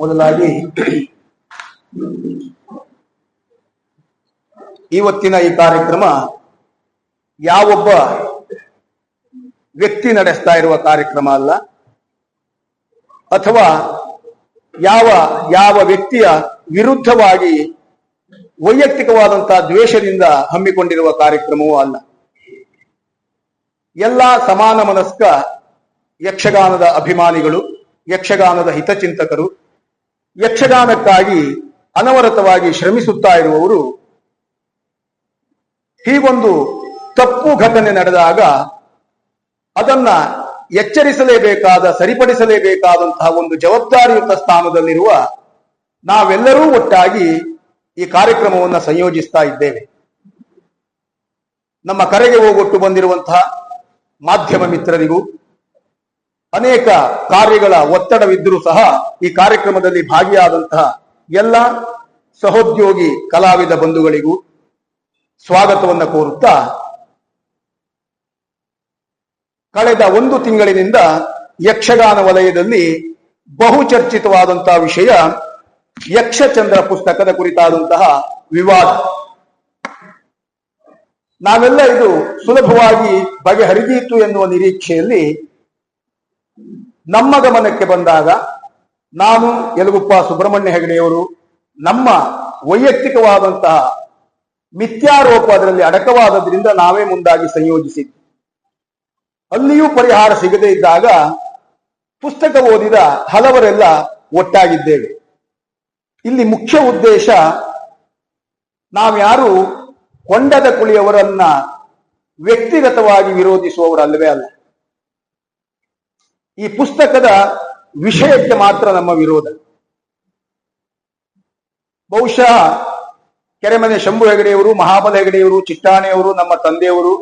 ಮೊದಲಾಗಿ ಇವತ್ತಿನ ಈ ಕಾರ್ಯಕ್ರಮ ಯಾವೊಬ್ಬ ವ್ಯಕ್ತಿ ನಡೆಸ್ತಾ ಇರುವ ಕಾರ್ಯಕ್ರಮ ಅಲ್ಲ, ಅಥವಾ ಯಾವ ಯಾವ ವ್ಯಕ್ತಿಯ ವಿರುದ್ಧವಾಗಿ ವೈಯಕ್ತಿಕವಾದಂತಹ ದ್ವೇಷದಿಂದ ಹಮ್ಮಿಕೊಂಡಿರುವ ಕಾರ್ಯಕ್ರಮವೂ ಅಲ್ಲ. ಎಲ್ಲ ಸಮಾನ ಮನಸ್ಕ ಯಕ್ಷಗಾನದ ಅಭಿಮಾನಿಗಳು, ಯಕ್ಷಗಾನದ ಹಿತಚಿಂತಕರು ಯಕ್ಷಗಾನಕ್ಕಾಗಿ ಅನವರತವಾಗಿ ಶ್ರಮಿಸುತ್ತಾ ಇರುವವರು, ಹೀಗೊಂದು ತಪ್ಪು ಘಟನೆ ನಡೆದಾಗ ಅದನ್ನ ಎಚ್ಚರಿಸಲೇಬೇಕಾದ, ಸರಿಪಡಿಸಲೇಬೇಕಾದಂತಹ ಒಂದು ಜವಾಬ್ದಾರಿಯುತ ಸ್ಥಾನದಲ್ಲಿರುವ ನಾವೆಲ್ಲರೂ ಒಟ್ಟಾಗಿ ಈ ಕಾರ್ಯಕ್ರಮವನ್ನು ಸಂಯೋಜಿಸ್ತಾ ಇದ್ದೇವೆ. ನಮ್ಮ ಕರೆಗೆ ಹೋಗೊಟ್ಟು ಬಂದಿರುವಂತಹ ಮಾಧ್ಯಮ ಮಿತ್ರರಿಗೂ ಅನೇಕ ಕಾರ್ಯಗಳ ಒತ್ತಡವಿದ್ದರೂ ಸಹ ಈ ಕಾರ್ಯಕ್ರಮದಲ್ಲಿ ಭಾಗಿಯಾದಂತಹ ಎಲ್ಲ ಸಹೋದ್ಯೋಗಿ ಕಲಾವಿದ ಬಂಧುಗಳಿಗೂ ಸ್ವಾಗತವನ್ನು ಕೋರುತ್ತಾ ಕಳೆದ ಒಂದು ತಿಂಗಳಿನಿಂದ ಯಕ್ಷಗಾನ ವಲಯದಲ್ಲಿ ಬಹುಚರ್ಚಿತವಾದಂತಹ ವಿಷಯ ಯಕ್ಷಚಂದ್ರ ಪುಸ್ತಕದ ಕುರಿತಾದಂತಹ ವಿವಾದ. ನಾವೆಲ್ಲ ಇದು ಸುಲಭವಾಗಿ ಬಗೆಹರಿದೀತು ಎನ್ನುವ ನಿರೀಕ್ಷೆಯಲ್ಲಿ ನಮ್ಮ ಗಮನಕ್ಕೆ ಬಂದಾಗ ನಾನು ಯಲಗುಪ್ಪ ಸುಬ್ರಹ್ಮಣ್ಯ ಹೆಗಡೆಯವರು ನಮ್ಮ ವೈಯಕ್ತಿಕವಾದಂತಹ ಮಿಥ್ಯಾರೋಪ ಅದರಲ್ಲಿ ಅಡಕವಾದದ್ರಿಂದ ನಾವೇ ಮುಂದಾಗಿ ಸಂಯೋಜಿಸಿದ್ದು ಅಲ್ಲಿಯೂ ಪರಿಹಾರ ಸಿಗದೇ ಇದ್ದಾಗ ಪುಸ್ತಕ ಓದಿದ ಹಲವರೆಲ್ಲ ಒಟ್ಟಾಗಿದ್ದೇವೆ. ಇಲ್ಲಿ ಮುಖ್ಯ ಉದ್ದೇಶ ನಾವ್ಯಾರು ಕೊಂಡದ ಕುಳಿಯವರನ್ನ ವ್ಯಕ್ತಿಗತವಾಗಿ ವಿರೋಧಿಸುವವರಲ್ಲವೇ ಅಲ್ಲ. ಈ ಪುಸ್ತಕದ ವಿಷಯಕ್ಕೆ ಮಾತ್ರ ನಮ್ಮ ವಿರೋಧ. ಬಹುಶಃ ಕೆರೆಮನೆ ಶಂಭು ಹೆಗಡೆಯವರು, ಮಹಾಬಲ ಹೆಗಡೆಯವರು ಚಿಟ್ಟಾಣೆಯವರು ನಮ್ಮ ತಂದೆಯವರು,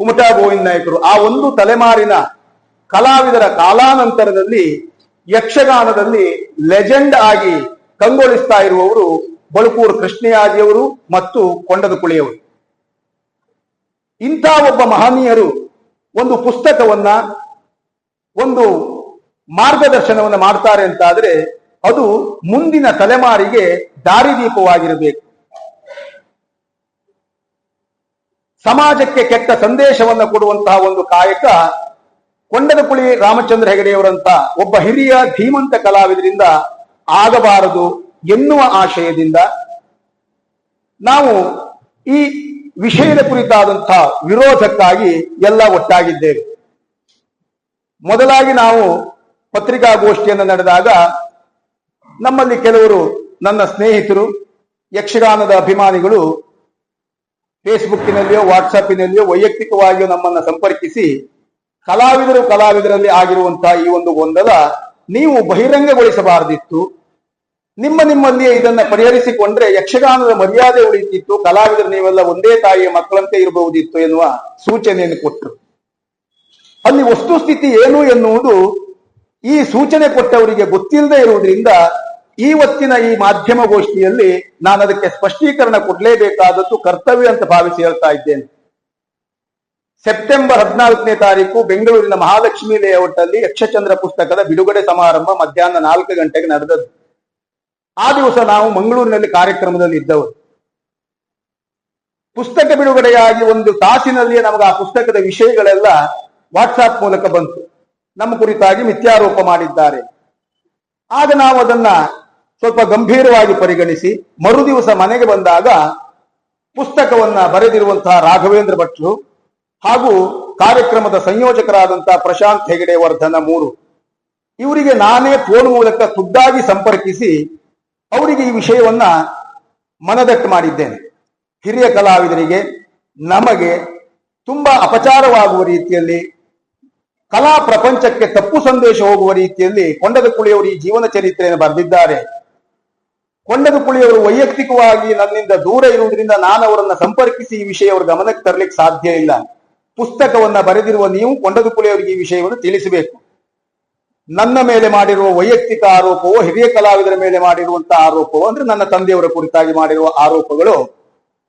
ಕುಮಟಾ ಗೋವಿಂದ ನಾಯಕರು, ಆ ಒಂದು ತಲೆಮಾರಿನ ಕಲಾವಿದರ ಕಾಲಾನಂತರದಲ್ಲಿ, ಯಕ್ಷಗಾನದಲ್ಲಿ ಲೆಜೆಂಡ್ ಆಗಿ ಕಂಗೊಳಿಸ್ತಾ ಇರುವವರು ಬಳುಕೂರು ಕೃಷ್ಣಯಾಜಿಯವರು ಮತ್ತು ಕೊಂಡದ ಕುಳಿಯವರು ಇಂಥ ಒಬ್ಬ ಮಹನೀಯರು ಒಂದು ಪುಸ್ತಕವನ್ನ ಒಂದು ಮಾರ್ಗದರ್ಶನವನ್ನು ಮಾಡ್ತಾರೆ ಅಂತಾದ್ರೆ ಅದು ಮುಂದಿನ ತಲೆಮಾರಿಗೆ ದಾರಿದೀಪವಾಗಿರಬೇಕು ಸಮಾಜಕ್ಕೆ ಕೆಟ್ಟ ಸಂದೇಶವನ್ನು ಕೊಡುವಂತಹ ಒಂದು ಕಾಯಕ ಕೊಂಡದಪುಳಿ ರಾಮಚಂದ್ರ ಹೆಗಡೆಯವರಂತ ಒಬ್ಬ ಹಿರಿಯ ಧೀಮಂತ ಕಲಾವಿದರಿಂದ ಆಗಬಾರದು ಎನ್ನುವ ಆಶಯದಿಂದ ನಾವು ಈ ವಿಷಯದ ಕುರಿತಾದಂತಹ ವಿರೋಧಕ್ಕಾಗಿ ಎಲ್ಲ ಒಟ್ಟಾಗಿದ್ದೇವೆ. ಮೊದಲಾಗಿ ನಾವು ಪತ್ರಿಕಾಗೋಷ್ಠಿಯನ್ನು ನಡೆದಾಗ ನಮ್ಮಲ್ಲಿ ಕೆಲವರು ನನ್ನ ಸ್ನೇಹಿತರು, ಯಕ್ಷಗಾನದ ಅಭಿಮಾನಿಗಳು ಫೇಸ್ಬುಕ್ಕಿನಲ್ಲಿಯೋ, ವಾಟ್ಸಪ್ಪಿನಲ್ಲಿಯೋ ವೈಯಕ್ತಿಕವಾಗಿಯೋ ನಮ್ಮನ್ನು ಸಂಪರ್ಕಿಸಿ ಕಲಾವಿದರು ಕಲಾವಿದರಲ್ಲಿ ಆಗಿರುವಂತಹ ಈ ಒಂದು ಗೊಂದಲ ನೀವು ಬಹಿರಂಗಗೊಳಿಸಬಾರದಿತ್ತು. ನಿಮ್ಮ ನಿಮ್ಮಲ್ಲಿಯೇ ಇದನ್ನ ಪರಿಹರಿಸಿಕೊಂಡ್ರೆ ಯಕ್ಷಗಾನದ ಮರ್ಯಾದೆ ಉಳಿತಿತ್ತು, ಕಲಾವಿದರು ನೀವೆಲ್ಲ ಒಂದೇ ತಾಯಿಯ ಮಕ್ಕಳಂತೆ ಇರಬಹುದಿತ್ತು ಎನ್ನುವ ಸೂಚನೆಯನ್ನು ಕೊಟ್ಟರು. ಅಲ್ಲಿ ವಸ್ತುಸ್ಥಿತಿ ಏನು ಎನ್ನುವುದು ಈ ಸೂಚನೆ ಕೊಟ್ಟವರಿಗೆ ಗೊತ್ತಿಲ್ಲದೆ ಇರುವುದರಿಂದ ಈವತ್ತಿನ ಈ ಮಾಧ್ಯಮ ಗೋಷ್ಠಿಯಲ್ಲಿ ನಾನು ಅದಕ್ಕೆ ಸ್ಪಷ್ಟೀಕರಣ ಕೊಡಲೇಬೇಕಾದದ್ದು ಕರ್ತವ್ಯ ಅಂತ ಭಾವಿಸಿ ಹೇಳ್ತಾ ಇದ್ದೇನೆ. ಸೆಪ್ಟೆಂಬರ್ ಹದಿನಾಲ್ಕನೇ ತಾರೀಕು ಬೆಂಗಳೂರಿನ ಮಹಾಲಕ್ಷ್ಮಿ ಲೇಔಟ್ ಅಲ್ಲಿ ಯಕ್ಷಚಂದ್ರ ಪುಸ್ತಕದ ಬಿಡುಗಡೆ ಸಮಾರಂಭ ಮಧ್ಯಾಹ್ನ ನಾಲ್ಕು ಗಂಟೆಗೆ ನಡೆದದ್ದು. ಆ ದಿವಸ ನಾವು ಮಂಗಳೂರಿನಲ್ಲಿ ಕಾರ್ಯಕ್ರಮದಲ್ಲಿ ಇದ್ದವರು. ಪುಸ್ತಕ ಬಿಡುಗಡೆಯಾಗಿ ಒಂದು ತಾಸಿನಲ್ಲಿಯೇ ನಮಗೆ ಆ ಪುಸ್ತಕದ ವಿಷಯಗಳೆಲ್ಲ ವಾಟ್ಸಾಪ್ ಮೂಲಕ ಬಂತು. ನಮ್ಮ ಕುರಿತಾಗಿ ಮಿಥ್ಯಾರೋಪ ಮಾಡಿದ್ದಾರೆ. ಆಗ ನಾವು ಅದನ್ನ ಸ್ವಲ್ಪ ಗಂಭೀರವಾಗಿ ಪರಿಗಣಿಸಿ ಮರುದಿವಸ ಮನೆಗೆ ಬಂದಾಗ ಪುಸ್ತಕವನ್ನ ಬರೆದಿರುವಂತಹ ರಾಘವೇಂದ್ರ ಭಟ್ರು ಹಾಗೂ ಕಾರ್ಯಕ್ರಮದ ಸಂಯೋಜಕರಾದಂತಹ ಪ್ರಶಾಂತ್ ಹೆಗಡೆ ವರ್ಧನ ಮೂರು. ಇವರಿಗೆ ನಾನೇ ಫೋನ್ ಮೂಲಕ ಖುದ್ದಾಗಿ ಸಂಪರ್ಕಿಸಿ ಅವರಿಗೆ ಈ ವಿಷಯವನ್ನ ಮನದಟ್ಟು ಮಾಡಿದ್ದೇನೆ. ಹಿರಿಯ ಕಲಾವಿದರಿಗೆ ನಮಗೆ ತುಂಬಾ ಅಪಚಾರವಾಗುವ ರೀತಿಯಲ್ಲಿ ಕಲಾ ಪ್ರಪಂಚಕ್ಕೆ ತಪ್ಪು ಸಂದೇಶ ಹೋಗುವ ರೀತಿಯಲ್ಲಿ ಕೊಂಡದ ಕುಳಿಯವರು ಈ ಜೀವನ ಚರಿತ್ರೆಯನ್ನು ಬರೆದಿದ್ದಾರೆ. ಕೊಂಡದ ಕುಳಿಯವರು ವೈಯಕ್ತಿಕವಾಗಿ ನನ್ನಿಂದ ದೂರ ಇರುವುದರಿಂದ ನಾನು ಅವರನ್ನ ಸಂಪರ್ಕಿಸಿ ಈ ವಿಷಯ ಅವರ ಗಮನಕ್ಕೆ ತರಲಿಕ್ಕೆ ಸಾಧ್ಯ ಇಲ್ಲ. ಪುಸ್ತಕವನ್ನ ಬರೆದಿರುವ ನೀವು ಕೊಂಡದ ಕುಳಿಯವರಿಗೆ ಈ ವಿಷಯವನ್ನು ತಿಳಿಸಬೇಕು. ನನ್ನ ಮೇಲೆ ಮಾಡಿರುವ ವೈಯಕ್ತಿಕ ಆರೋಪವೋ, ಹಿರಿಯ ಕಲಾವಿದರ ಮೇಲೆ ಮಾಡಿರುವಂತಹ ಆರೋಪವೋ, ಅಂದ್ರೆ ನನ್ನ ತಂದೆಯವರ ಕುರಿತಾಗಿ ಮಾಡಿರುವ ಆರೋಪಗಳು,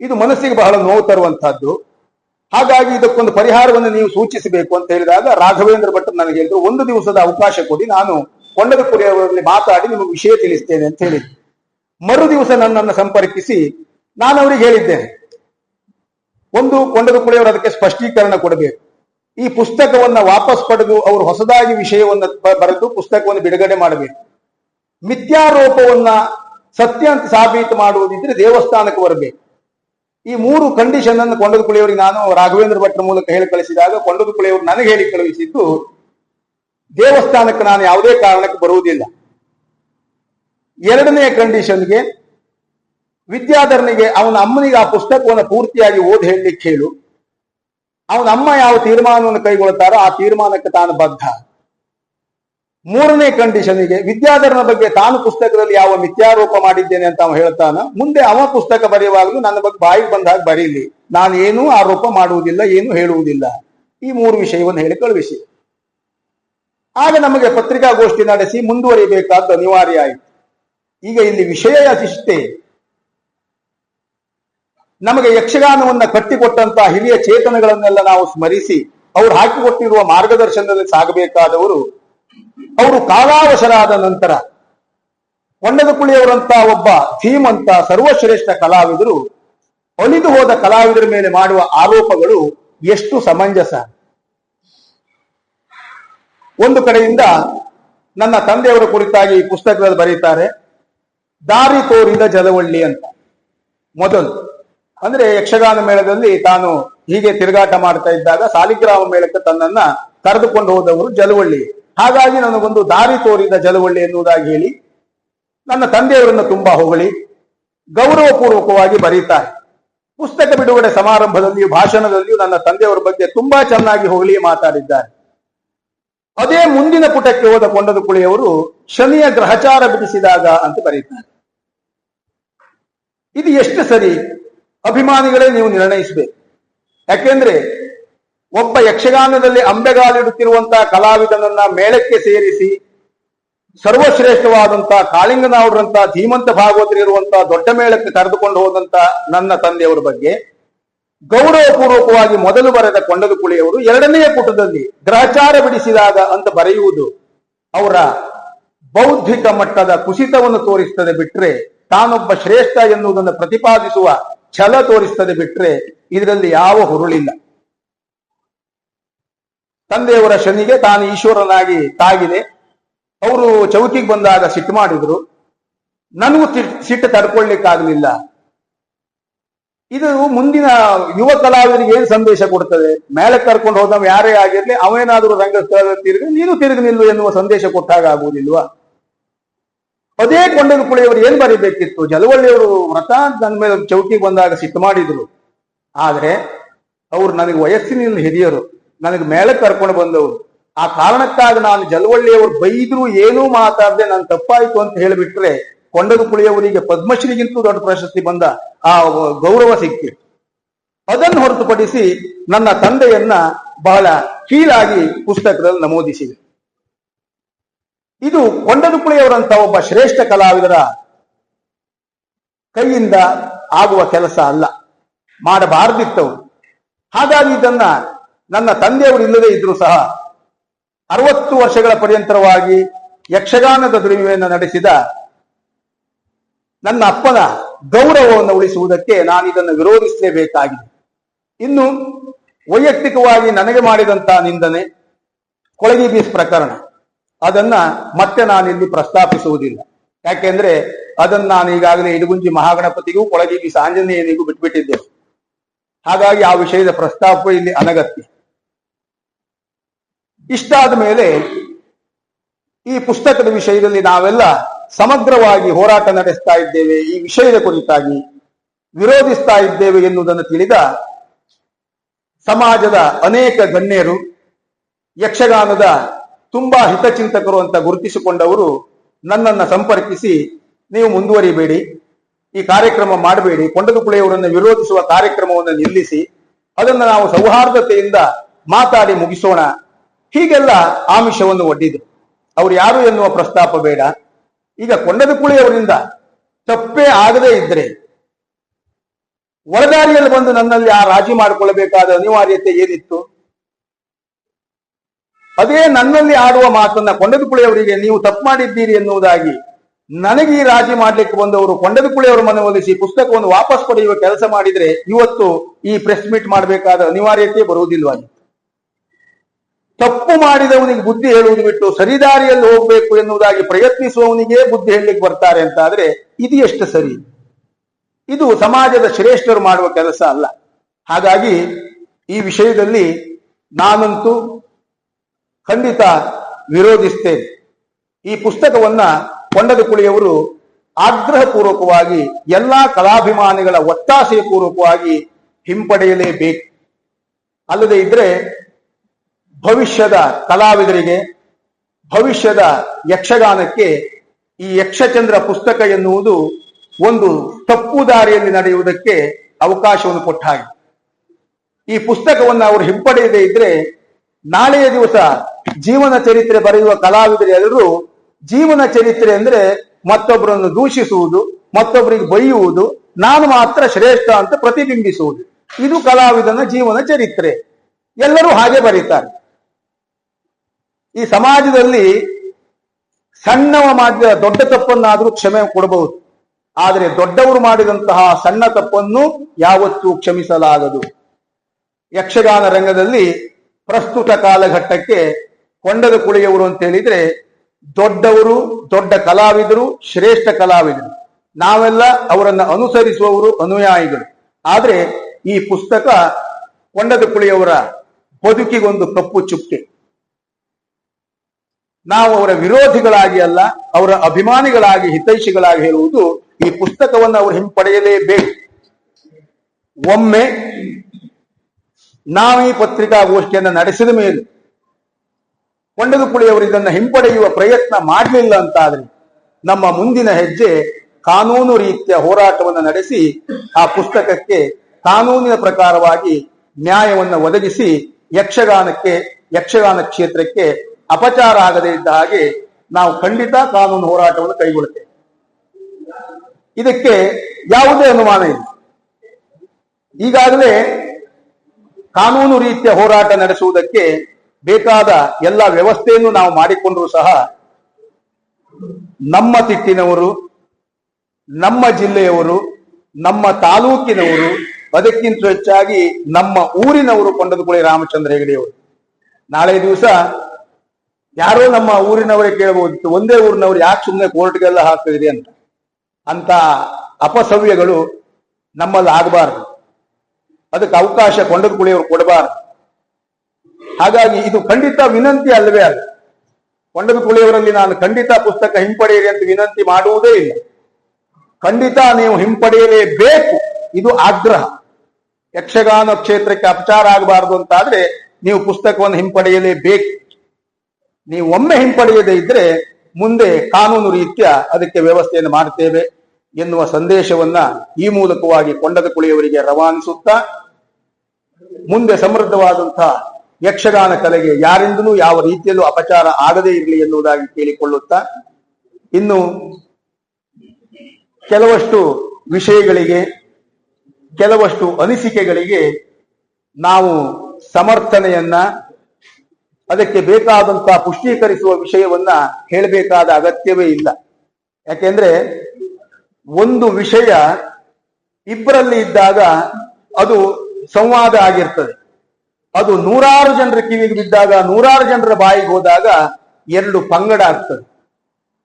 ಇದು ಮನಸ್ಸಿಗೆ ಬಹಳ ನೋವು ತರುವಂತಹದ್ದು. ಹಾಗಾಗಿ ಇದಕ್ಕೊಂದು ಪರಿಹಾರವನ್ನು ನೀವು ಸೂಚಿಸಬೇಕು ಅಂತ ಹೇಳಿದಾಗ ರಾಘವೇಂದ್ರ ಭಟ್ ನನಗೆ ಹೇಳಿದ್ರು, ಒಂದು ದಿವಸದ ಅವಕಾಶ ಕೊಡಿ, ನಾನು ಕೊಂಡದಪುರಿ ಅವರಲ್ಲಿ ಮಾತಾಡಿ ನಿಮಗೆ ವಿಷಯ ತಿಳಿಸ್ತೇನೆ ಅಂತ ಹೇಳಿದ್ರು. ಮರು ದಿವಸ ನನ್ನನ್ನು ಸಂಪರ್ಕಿಸಿ ನಾನು ಅವರಿಗೆ ಹೇಳಿದ್ದೇನೆ. ಒಂದು ಕೊಂಡದಪುರಿಯವರು ಅದಕ್ಕೆ ಸ್ಪಷ್ಟೀಕರಣ ಕೊಡಬೇಕು. ಈ ಪುಸ್ತಕವನ್ನ ವಾಪಸ್ ಪಡೆದು ಅವರು ಹೊಸದಾಗಿ ವಿಷಯವನ್ನ ಬರೆದು ಪುಸ್ತಕವನ್ನು ಬಿಡುಗಡೆ ಮಾಡಬೇಕು. ಮಿಥ್ಯಾರೋಪವನ್ನ ಸತ್ಯ ಅಂತ ಸಾಬೀತು ಮಾಡುವುದಿದ್ರೆ ದೇವಸ್ಥಾನಕ್ಕೆ ಬರಬೇಕು. ಈ ಮೂರು ಕಂಡೀಷನ್ ಅನ್ನು ಕೊಂಡದಕುಳಿಯವರಿಗೆ ನಾನು ರಾಘವೇಂದ್ರ ಭಟ್ರ ಮೂಲಕ ಹೇಳಿ ಕಳಿಸಿದಾಗ ಕೊಂಡದಕುಳಿಯವರು ನನಗೆ ಹೇಳಿ ಕಳುಹಿಸಿದ್ದು ದೇವಸ್ಥಾನಕ್ಕೆ ನಾನು ಯಾವುದೇ ಕಾರಣಕ್ಕೆ ಬರುವುದಿಲ್ಲ. ಎರಡನೇ ಕಂಡೀಷನ್ಗೆ ವಿದ್ಯಾಧರನಿಗೆ ಅವನ ಅಮ್ಮನಿಗೆ ಆ ಪುಸ್ತಕವನ್ನು ಪೂರ್ತಿಯಾಗಿ ಓದಿ ಹೇಳಲಿಕ್ಕೆ ಹೇಳು ಅವನ ಅಮ್ಮ ಯಾವ ತೀರ್ಮಾನವನ್ನು ಕೈಗೊಳ್ತಾರೋ ಆ ತೀರ್ಮಾನಕ್ಕೆ ತಾನು ಬದ್ಧ. ಮೂರನೇ ಕಂಡೀಷನ್ಗೆ ವಿದ್ಯಾಧರನ ಬಗ್ಗೆ ತಾನು ಪುಸ್ತಕದಲ್ಲಿ ಯಾವ ಮಿಥ್ಯಾರೋಪ ಮಾಡಿದ್ದೇನೆ ಅಂತ ಅವ ಹೇಳ್ತಾನ, ಮುಂದೆ ಅವ ಪುಸ್ತಕ ಬರೆಯುವಾಗಲೂ ನನ್ನ ಬಗ್ಗೆ ಬಾಯಿಗೆ ಬಂದಾಗ ಬರೀಲಿ. ನಾನು ಏನೂ ಆರೋಪ ಮಾಡುವುದಿಲ್ಲ, ಏನು ಹೇಳುವುದಿಲ್ಲ. ಈ ಮೂರು ವಿಷಯವನ್ನು ಹೇಳಿ ಕಳುಹಿಸಿ. ಆಗ ನಮಗೆ ಪತ್ರಿಕಾಗೋಷ್ಠಿ ನಡೆಸಿ ಮುಂದುವರಿಬೇಕಾದ ಅನಿವಾರ್ಯ ಆಯಿತು. ಈಗ ಇಲ್ಲಿ ವಿಷಯ ಇಷ್ಟೇ ನಮಗೆ ಯಕ್ಷಗಾನವನ್ನ ಕಟ್ಟಿಕೊಟ್ಟಂತಹ ಹಿರಿಯ ಚೇತನಗಳನ್ನೆಲ್ಲ ನಾವು ಸ್ಮರಿಸಿ, ಅವ್ರು ಹಾಕಿಕೊಟ್ಟಿರುವ ಮಾರ್ಗದರ್ಶನದಲ್ಲಿ ಸಾಗಬೇಕಾದವರು ಅವರು ಕಾಲಾವಶರಾದ ನಂತರ ಕೊಂಡದಕುಳಿಯವರಂತ ಒಬ್ಬ ಧೀಮಂತ ಸರ್ವಶ್ರೇಷ್ಠ ಕಲಾವಿದರು ಒಲಿದು ಹೋದ ಕಲಾವಿದರ ಮೇಲೆ ಮಾಡುವ ಆರೋಪಗಳು ಎಷ್ಟು ಸಮಂಜಸ. ಒಂದು ಕಡೆಯಿಂದ ನನ್ನ ತಂದೆಯವರ ಕುರಿತಾಗಿ ಈ ಪುಸ್ತಕದಲ್ಲಿ ಬರೀತಾರೆ ದಾರಿ ತೋರಿದ ಜಲವಳ್ಳಿ ಅಂತ. ಮೊದಲು, ಅಂದ್ರೆ ಯಕ್ಷಗಾನ ಮೇಳದಲ್ಲಿ ತಾನು ಹೀಗೆ ತಿರುಗಾಟ ಮಾಡ್ತಾ ಇದ್ದಾಗ ಸಾಲಿಗ್ರಾಮ ಮೇಳಕ್ಕೆ ತನ್ನನ್ನ ಕರೆದುಕೊಂಡು ಹೋದವರು ಜಲವಳ್ಳಿ. ಹಾಗಾಗಿ ನನಗೊಂದು ದಾರಿ ತೋರಿದ ಜಲವಳ್ಳಿ ಎನ್ನುವುದಾಗಿ ಹೇಳಿ, ನನ್ನ ತಂದೆಯವರನ್ನು ತುಂಬಾ ಹೊಗಳಿ, ಗೌರವಪೂರ್ವಕವಾಗಿ ಬರೀತಾರೆ. ಪುಸ್ತಕ ಬಿಡುಗಡೆ ಸಮಾರಂಭದಲ್ಲಿಯೂ ಭಾಷಣದಲ್ಲಿಯೂ ನನ್ನ ತಂದೆಯವರ ಬಗ್ಗೆ ತುಂಬಾ ಚೆನ್ನಾಗಿ ಹೊಗಳಿ ಮಾತಾಡಿದ್ದಾರೆ. ಅದೇ ಮುಂದಿನ ಪುಟಕ್ಕೆ ಹೋದ ಕೊಂಡದ ಕುಳಿಯವರು ಶನಿಯ ಗ್ರಹಚಾರ ಬಿಡಿಸಿದಾಗ ಅಂತ ಬರೀತಾರೆ. ಇದು ಎಷ್ಟು ಸರಿ ಅಭಿಮಾನಿಗಳೇ ನೀವು ನಿರ್ಣಯಿಸಬೇಕು. ಯಾಕೆಂದ್ರೆ ಒಬ್ಬ ಯಕ್ಷಗಾನದಲ್ಲಿ ಅಂಬೆಗಾಲಿಡುತ್ತಿರುವಂತಹ ಕಲಾವಿದನನ್ನ ಮೇಳಕ್ಕೆ ಸೇರಿಸಿ ಸರ್ವಶ್ರೇಷ್ಠವಾದಂತಹ ಕಾಳಿಂಗನಾವುಡ್ರಂತಹ ಧೀಮಂತ ಭಾಗವತರು ಇರುವಂತಹ ದೊಡ್ಡ ಮೇಳಕ್ಕೆ ಕರೆದುಕೊಂಡು ಹೋದಂತ ನನ್ನ ತಂದೆಯವರ ಬಗ್ಗೆ ಗೌರವಪೂರ್ವಕವಾಗಿ ಮೊದಲು ಬರೆದ ಕೊಂಡದು ಕುಳಿಯವರು ಎರಡನೆಯ ಪುಟದಲ್ಲಿ ಗ್ರಹಚಾರ ಬಿಡಿಸಿದಾಗ ಅಂತ ಬರೆಯುವುದು ಅವರ ಬೌದ್ಧಿಕ ಮಟ್ಟದ ಕುಸಿತವನ್ನು ತೋರಿಸ್ತದೆ ಬಿಟ್ರೆ ತಾನೊಬ್ಬ ಶ್ರೇಷ್ಠ ಎನ್ನುವುದನ್ನು ಪ್ರತಿಪಾದಿಸುವ ಛಲ ತೋರಿಸ್ತದೆ ಬಿಟ್ರೆ ಇದರಲ್ಲಿ ಯಾವ ಹುರುಳಿಲ್ಲ. ತಂದೆಯವರ ಶನಿಗೆ ತಾನು ಈಶ್ವರನಾಗಿ ತಾಗಿದೆ ಅವರು ಚೌಕಿಗೆ ಬಂದಾಗ ಸಿಟ್ಟು ಮಾಡಿದ್ರು. ನನಗೂ ಸಿಟ್ಟು ತಡ್ಕೊಳ್ಲಿಕ್ಕಾಗಲಿಲ್ಲ. ಇದು ಮುಂದಿನ ಯುವ ಕಲಾವಿದರಿಗೆ ಏನು ಸಂದೇಶ ಕೊಡ್ತದೆ? ಮೇಲೆ ಕರ್ಕೊಂಡು ಹೋದ ಯಾರೇ ಆಗಿರ್ಲಿ ಅವೇನಾದ್ರೂ ರಂಗಸ್ಥಳದ ತಿರುಗಿ, ನೀನು ತಿರುಗಿ ನಿಲ್ಲು ಎನ್ನುವ ಸಂದೇಶ ಕೊಟ್ಟಾಗ ಆಗುವುದಿಲ್ವಾ? ಅದೇ ಕೊಂಡನ ಕುಳಿಯವರು ಏನ್ ಬರಿಬೇಕಿತ್ತು? ಜಲವಳ್ಳಿಯವರು ವ್ರತ ನನ್ನ ಮೇಲೆ ಚೌಕಿಗೆ ಬಂದಾಗ ಸಿಟ್ಟು ಮಾಡಿದ್ರು. ಆದ್ರೆ, ಅವ್ರು ನನಗೆ ವಯಸ್ಸಿನಿಂದ ಹಿರಿಯರು. ನನಗೆ ಮೇಲೆ ಕರ್ಕೊಂಡು ಬಂದವರು. ಆ ಕಾರಣಕ್ಕಾಗಿ ನಾನು ಜಲವಳ್ಳಿಯವರು ಬೈದ್ರು ಏನೂ ಮಾತಾಡದೆ ನಾನು ತಪ್ಪಾಯ್ತು ಅಂತ ಹೇಳಿಬಿಟ್ರೆ ಕೊಂಡದ ಪುಳಿಯವರಿಗೆ ಪದ್ಮಶ್ರೀಗಿಂತಲೂ ದೊಡ್ಡ ಪ್ರಶಸ್ತಿ ಬಂದ ಆ ಗೌರವ ಸಿಕ್ಕಿ. ಅದನ್ನು ಹೊರತುಪಡಿಸಿ ನನ್ನ ತಂದೆಯನ್ನ ಬಹಳ ಕೀಳಾಗಿ ಪುಸ್ತಕದಲ್ಲಿ ನಮೂದಿಸಿದೆ. ಇದು ಕೊಂಡದುಪುಳಿಯವರಂತ ಒಬ್ಬ ಶ್ರೇಷ್ಠ ಕಲಾವಿದರ ಕೈಯಿಂದ ಆಗುವ ಕೆಲಸ ಅಲ್ಲ. ಮಾಡಬಾರದಿತ್ತವು ಹಾಗಾಗಿ ಇದನ್ನ ನನ್ನ ತಂದೆಯವರು ಇಲ್ಲದೆ ಇದ್ರು ಸಹ ಅರವತ್ತು ವರ್ಷಗಳ ಪರ್ಯಂತರವಾಗಿ ಯಕ್ಷಗಾನದ ದುಡಿಮೆಯನ್ನು ನಡೆಸಿದ ನನ್ನ ಅಪ್ಪನ ಗೌರವವನ್ನು ಉಳಿಸುವುದಕ್ಕೆ ನಾನು ಇದನ್ನು ವಿರೋಧಿಸಲೇಬೇಕಾಗಿದೆ. ಇನ್ನು ವೈಯಕ್ತಿಕವಾಗಿ ನನಗೆ ಮಾಡಿದಂತಹ ನಿಂದನೆ ಕೊಳಗಿ ಬೀಸ್ ಪ್ರಕರಣ. ಅದನ್ನ ಮತ್ತೆ ನಾನಿಲ್ಲಿ ಪ್ರಸ್ತಾಪಿಸುವುದಿಲ್ಲ. ಯಾಕೆಂದ್ರೆ ಅದನ್ನ ನಾನು ಈಗಾಗಲೇ ಇಡಗುಂಜಿ ಮಹಾಗಣಪತಿಗೂ ಕೊಳಗಿ ಬೀಸ್ ಆಂಜನೇಯನಿಗೂ ಬಿಟ್ಬಿಟ್ಟಿದ್ದೆ ಹಾಗಾಗಿ ಆ ವಿಷಯದ ಪ್ರಸ್ತಾಪ ಇಲ್ಲಿ ಅನಗತ್ಯ. ಇಷ್ಟಾದ ಮೇಲೆ ಈ ಪುಸ್ತಕದ ವಿಷಯದಲ್ಲಿ ನಾವೆಲ್ಲ ಸಮಗ್ರವಾಗಿ ಹೋರಾಟ ನಡೆಸ್ತಾ ಇದ್ದೇವೆ. ಈ ವಿಷಯದ ಕುರಿತಾಗಿ ವಿರೋಧಿಸ್ತಾ ಇದ್ದೇವೆ ಎನ್ನುವುದನ್ನು ತಿಳಿದ ಸಮಾಜದ ಅನೇಕ ಗಣ್ಯರು, ಯಕ್ಷಗಾನದ ತುಂಬಾ ಹಿತಚಿಂತಕರು ಅಂತ ಗುರುತಿಸಿಕೊಂಡವರು ನನ್ನನ್ನ ಸಂಪರ್ಕಿಸಿ, ನೀವು ಮುಂದುವರಿಬೇಡಿ, ಈ ಕಾರ್ಯಕ್ರಮ ಮಾಡಬೇಡಿ. ಕೊಂಡದುಕುಳೆಯವರನ್ನು ವಿರೋಧಿಸುವ ಕಾರ್ಯಕ್ರಮವನ್ನು ನಿಲ್ಲಿಸಿ, ಅದನ್ನು ನಾವು ಸೌಹಾರ್ದತೆಯಿಂದ ಮಾತಾಡಿ ಮುಗಿಸೋಣ. ಹೀಗೆಲ್ಲ ಆಮಿಷವನ್ನು ಒಡ್ಡಿದ್ರು. ಅವ್ರು ಯಾರು ಎನ್ನುವ ಪ್ರಸ್ತಾಪ ಬೇಡ. ಈಗ ಕೊಂಡದಕುಳಿಯವರಿಂದ ತಪ್ಪೇ ಆಗದೇ ಇದ್ರೆ ಒಳದಾರಿಯಲ್ಲಿ ಬಂದು ನನ್ನಲ್ಲಿ ಆ ರಾಜಿ ಮಾಡಿಕೊಳ್ಳಬೇಕಾದ ಅನಿವಾರ್ಯತೆ ಏನಿತ್ತು? ಅದೇ ನನ್ನಲ್ಲಿ ಆಡುವ ಮಾತನ್ನ ಕೊಂಡದಕುಳಿಯವರಿಗೆ ನೀವು ತಪ್ಪು ಮಾಡಿದ್ದೀರಿ ಎನ್ನುವುದಾಗಿ ನನಗೆ ಈ ರಾಜಿ ಮಾಡ್ಲಿಕ್ಕೆ ಬಂದವರು ಕೊಂಡದಕುಳಿಯವರ ಮನವೊಲಿಸಿ ಪುಸ್ತಕವನ್ನು ವಾಪಸ್ ಪಡೆಯುವ ಕೆಲಸ ಮಾಡಿದ್ರೆ ಇವತ್ತು ಈ ಪ್ರೆಸ್ ಮೀಟ್ ಮಾಡಬೇಕಾದ ಅನಿವಾರ್ಯತೆ ಬರುವುದಿಲ್ವಾಗಿ ತಪ್ಪು ಮಾಡಿದವನಿಗೆ ಬುದ್ಧಿ ಹೇಳುವುದು ಬಿಟ್ಟು ಸರಿದಾರಿಯಲ್ಲಿ ಹೋಗ್ಬೇಕು ಎನ್ನುವುದಾಗಿ ಪ್ರಯತ್ನಿಸುವವನಿಗೆ ಬುದ್ಧಿ ಹೇಳಲಿಕ್ಕೆ ಬರ್ತಾರೆ ಅಂತ ಆದ್ರೆ ಇದು ಎಷ್ಟು ಸರಿ. ಇದು ಸಮಾಜದ ಶ್ರೇಷ್ಠರು ಮಾಡುವ ಕೆಲಸ ಅಲ್ಲ. ಹಾಗಾಗಿ ಈ ವಿಷಯದಲ್ಲಿ ನಾನಂತೂ ಖಂಡಿತ ವಿರೋಧಿಸ್ತೇನೆ. ಈ ಪುಸ್ತಕವನ್ನ ಕೊಂಡದ ಕುಳಿಯವರು ಆಗ್ರಹ ಪೂರ್ವಕವಾಗಿ ಎಲ್ಲಾ ಕಲಾಭಿಮಾನಿಗಳ ಒತ್ತಾಸೆಯ ಪೂರ್ವಕವಾಗಿ ಹಿಂಪಡೆಯಲೇಬೇಕು. ಅಲ್ಲದೆ ಇದ್ರೆ ಭವಿಷ್ಯದ ಕಲಾವಿದರಿಗೆ, ಭವಿಷ್ಯದ ಯಕ್ಷಗಾನಕ್ಕೆ ಈ ಯಕ್ಷಚಂದ್ರ ಪುಸ್ತಕ ಎನ್ನುವುದು ಒಂದು ತಪ್ಪು ದಾರಿಯಲ್ಲಿ ನಡೆಯುವುದಕ್ಕೆ ಅವಕಾಶವನ್ನು ಕೊಟ್ಟ ಹಾಗೆ ಈ ಪುಸ್ತಕವನ್ನು ಅವರು ಹಿಂಪಡೆಯದೇ ಇದ್ರೆ ನಾಳೆಯ ದಿವಸ ಜೀವನ ಚರಿತ್ರೆ ಬರೆಯುವ ಕಲಾವಿದರೆಲ್ಲರೂ ಜೀವನ ಚರಿತ್ರೆ ಅಂದ್ರೆ ಮತ್ತೊಬ್ಬರನ್ನು ದೂಷಿಸುವುದು, ಮತ್ತೊಬ್ಬರಿಗೆ ಬೈಯುವುದು, ನಾನು ಮಾತ್ರ ಶ್ರೇಷ್ಠ ಅಂತ ಪ್ರತಿಬಿಂಬಿಸುವುದು. ಇದು ಕಲಾವಿದನ ಜೀವನ ಚರಿತ್ರೆ. ಎಲ್ಲರೂ ಹಾಗೆ ಬರೀತಾರೆ. ಈ ಸಮಾಜದಲ್ಲಿ ಸಣ್ಣವ ಮಾಡಿದ ದೊಡ್ಡ ತಪ್ಪನ್ನಾದರೂ ಕ್ಷಮೆ ಕೊಡಬಹುದು ಆದರೆ ದೊಡ್ಡವರು ಮಾಡಿದಂತಹ ಸಣ್ಣ ತಪ್ಪನ್ನು ಯಾವತ್ತೂ ಕ್ಷಮಿಸಲಾಗದು. ಯಕ್ಷಗಾನ ರಂಗದಲ್ಲಿ ಪ್ರಸ್ತುತ ಕಾಲಘಟ್ಟಕ್ಕೆ ಕೊಂಡದ ಕುಳಿಯವರು ಅಂತ ಹೇಳಿದ್ರೆ ದೊಡ್ಡವರು ದೊಡ್ಡ ಕಲಾವಿದರು, ಶ್ರೇಷ್ಠ ಕಲಾವಿದರು. ನಾವೆಲ್ಲ ಅವರನ್ನ ಅನುಸರಿಸುವವರು ಅನುಯಾಯಿಗಳು. ಆದ್ರೆ ಈ ಪುಸ್ತಕ ಕೊಂಡದ ಕುಳಿಯವರ ಬದುಕಿಗೊಂದು ಕಪ್ಪು ಚುಕ್ಕೆ. ನಾವು ಅವರ ವಿರೋಧಿಗಳಾಗಿ ಅಲ್ಲ, ಅವರ ಅಭಿಮಾನಿಗಳಾಗಿ, ಹಿತೈಷಿಗಳಾಗಿ ಹೇಳುವುದು ಈ ಪುಸ್ತಕವನ್ನು ಅವರು ಹಿಂಪಡೆಯಲೇಬೇಕು. ಒಮ್ಮೆ ನಾವು ಈ ಪತ್ರಿಕಾಗೋಷ್ಠಿಯನ್ನು ನಡೆಸಿದ ಮೇಲೆ ಕೊಂಡದಕುಳಿಯವರು ಇದನ್ನು ಹಿಂಪಡೆಯುವ ಪ್ರಯತ್ನ ಮಾಡಲಿಲ್ಲ ಅಂತಾದ್ರೆ ನಮ್ಮ ಮುಂದಿನ ಹೆಜ್ಜೆ ಕಾನೂನು ರೀತಿಯ ಹೋರಾಟವನ್ನು ನಡೆಸಿ ಆ ಪುಸ್ತಕಕ್ಕೆ ಕಾನೂನಿನ ಪ್ರಕಾರವಾಗಿ ನ್ಯಾಯವನ್ನು ಒದಗಿಸಿ ಯಕ್ಷಗಾನಕ್ಕೆ, ಯಕ್ಷಗಾನ ಕ್ಷೇತ್ರಕ್ಕೆ ಅಪಚಾರ ಆಗದೇ ಇದ್ದ ಹಾಗೆ ನಾವು ಖಂಡಿತ ಕಾನೂನು ಹೋರಾಟವನ್ನು ಕೈಗೊಳ್ಳುತ್ತೇವೆ ಇದಕ್ಕೆ ಯಾವುದೇ ಅನುಮಾನ ಇಲ್ಲ. ಈಗಾಗಲೇ ಕಾನೂನು ರೀತಿಯ ಹೋರಾಟ ನಡೆಸುವುದಕ್ಕೆ ಬೇಕಾದ ಎಲ್ಲ ವ್ಯವಸ್ಥೆಯನ್ನು ನಾವು ಮಾಡಿಕೊಂಡರೂ ಸಹ ನಮ್ಮ ತಿಟ್ಟಿನವರು, ನಮ್ಮ ಜಿಲ್ಲೆಯವರು, ನಮ್ಮ ತಾಲೂಕಿನವರು ಅದಕ್ಕಿಂತ ಹೆಚ್ಚಾಗಿ ನಮ್ಮ ಊರಿನವರು ಕೊಂಡದಕುಳಿ ರಾಮಚಂದ್ರ ಹೆಗಡೆಯವರು. ನಾಳೆ ದಿವಸ ಯಾರೋ ನಮ್ಮ ಊರಿನವರೇ ಕೇಳಬಹುದಿತ್ತು, ಒಂದೇ ಊರಿನವರು ಯಾಕೆ ಸುಮ್ಮನೆ ಕೋರ್ಟ್ಗೆಲ್ಲ ಹಾಕ್ತಿದ್ರಿ ಅಂತ. ಅಂತ ಅಪಸವ್ಯಗಳು ನಮ್ಮಲ್ಲಿ ಆಗಬಾರದು. ಅದಕ್ಕೆ ಅವಕಾಶ ಕೊಂಡದಕುಳಿಯವರು ಕೊಡಬಾರದು. ಹಾಗಾಗಿ ಇದು ಖಂಡಿತ ವಿನಂತಿ ಅಲ್ಲವೇ ಅಲ್ಲ. ಕೊಂಡದಕುಳಿಯವರಲ್ಲಿ ನಾನು ಖಂಡಿತ ಪುಸ್ತಕ ಹಿಂಪಡೆಯಿರಿ ಅಂತ ವಿನಂತಿ ಮಾಡುವುದೇ ಇಲ್ಲ. ಖಂಡಿತ ನೀವು ಹಿಂಪಡೆಯಲೇಬೇಕು. ಇದು ಆಗ್ರಹ. ಯಕ್ಷಗಾನ ಕ್ಷೇತ್ರಕ್ಕೆ ಅಪಚಾರ ಆಗಬಾರದು ಅಂತಾದ್ರೆ ನೀವು ಪುಸ್ತಕವನ್ನು ಹಿಂಪಡೆಯಲೇಬೇಕು. ನೀವು ಒಮ್ಮೆ ಹಿಂಪಡೆಯದೇ ಇದ್ರೆ ಮುಂದೆ ಕಾನೂನು ರೀತ್ಯ ಅದಕ್ಕೆ ವ್ಯವಸ್ಥೆಯನ್ನು ಮಾಡುತ್ತೇವೆ ಎನ್ನುವ ಸಂದೇಶವನ್ನ ಈ ಮೂಲಕವಾಗಿ ಕೊಂಡದ ಕುಳಿಯವರಿಗೆ ರವಾನಿಸುತ್ತಾ ಮುಂದೆ ಸಮೃದ್ಧವಾದಂತಹ ಯಕ್ಷಗಾನ ಕಲೆಗೆ ಯಾರಿಂದಲೂ ಯಾವ ರೀತಿಯಲ್ಲೂ ಅಪಚಾರ ಆಗದೇ ಇರಲಿ ಎನ್ನುವುದಾಗಿ ಕೇಳಿಕೊಳ್ಳುತ್ತಾ ಇನ್ನು ಕೆಲವಷ್ಟು ವಿಷಯಗಳಿಗೆ, ಕೆಲವಷ್ಟು ಅನಿಸಿಕೆಗಳಿಗೆ ನಾವು ಸಮರ್ಥನೆಯನ್ನ ಅದಕ್ಕೆ ಬೇಕಾದಂತಹ ಪುಷ್ಟೀಕರಿಸುವ ವಿಷಯವನ್ನ ಹೇಳಬೇಕಾದ ಅಗತ್ಯವೇ ಇಲ್ಲ. ಯಾಕೆಂದ್ರೆ ಒಂದು ವಿಷಯ ಇಬ್ಬರಲ್ಲಿ ಇದ್ದಾಗ ಅದು ಸಂವಾದ ಆಗಿರ್ತದೆ. ಅದು ನೂರಾರು ಜನರ ಕಿವಿಗೆ ಬಿದ್ದಾಗ, ನೂರಾರು ಜನರ ಬಾಯಿಗೆ ಹೋದಾಗ ಎರಡು ಪಂಗಡ ಆಗ್ತದೆ.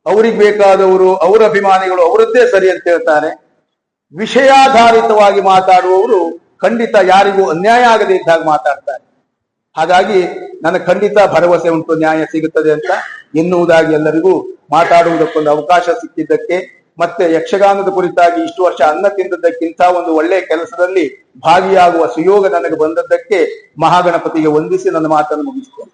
ಅವ್ರಿಗೆ ಬೇಕಾದವರು, ಅವರ ಅಭಿಮಾನಿಗಳು ಅವರದ್ದೇ ಸರಿ ಅಂತ ಹೇಳ್ತಾರೆ. ವಿಷಯಾಧಾರಿತವಾಗಿ ಮಾತಾಡುವವರು ಖಂಡಿತ ಯಾರಿಗೂ ಅನ್ಯಾಯ ಆಗದೇ ಇದ್ದಾಗ ಮಾತಾಡ್ತಾರೆ. ಹಾಗಾಗಿ ನನಗೆ ಖಂಡಿತ ಭರವಸೆ ಉಂಟು, ನ್ಯಾಯ ಸಿಗುತ್ತದೆ ಅಂತ ಎನ್ನುವುದಾಗಿ ಎಲ್ಲರಿಗೂ ಮಾತಾಡುವುದಕ್ಕೊಂದು ಅವಕಾಶ ಸಿಕ್ಕಿದ್ದಕ್ಕೆ ಮತ್ತೆ ಯಕ್ಷಗಾನದ ಕುರಿತಾಗಿ ಇಷ್ಟು ವರ್ಷ ಅನ್ನ ತಿಂದದ್ದಕ್ಕಿಂತ ಒಂದು ಒಳ್ಳೆಯ ಕೆಲಸದಲ್ಲಿ ಭಾಗಿಯಾಗುವ ಸುಯೋಗ ನನಗೆ ಬಂದದ್ದಕ್ಕೆ ಮಹಾಗಣಪತಿಗೆ ವಂದಿಸಿ ನನ್ನ ಮಾತನ್ನು ಮುಗಿಸ್ತೇನೆ